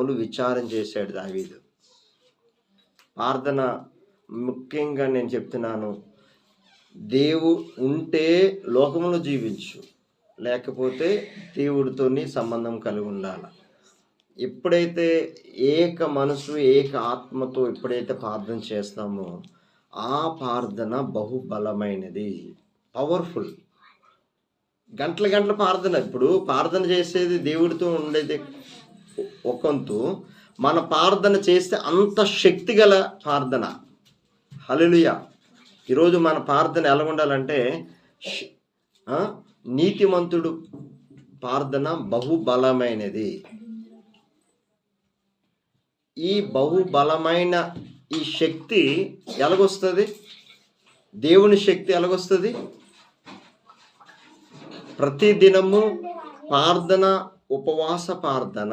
పలు విచారం చేశాడు దావీదు. ప్రార్థన ముఖ్యంగా నేను చెప్తున్నాను దేవు ఉంటే లోకంలో జీవించు లేకపోతే దేవుడితోని సంబంధం కలిగి ఉండాలి. ఎప్పుడైతే ఏక మనసు ఏక ఆత్మతో ఎప్పుడైతే ప్రార్థన చేస్తామో ఆ ప్రార్థన బహుబలమైనది పవర్ఫుల్. గంటల గంటల ప్రార్థన ఇప్పుడు ప్రార్థన చేసేది దేవుడితో ఉండేది. ఒకంతు మన ప్రార్థన చేస్తే అంత శక్తి గల ప్రార్థన. హలలుయ ఈరోజు మన ప్రార్థన ఎలా ఉండాలంటే నీతిమంతుడు ప్రార్థన బహుబలమైనది. ఈ బహుబలమైన ఈ శక్తి ఎలాగొస్తుంది? దేవుని శక్తి ఎలాగొస్తుంది? ప్రతి దినము ప్రార్థన ఉపవాస ప్రార్థన.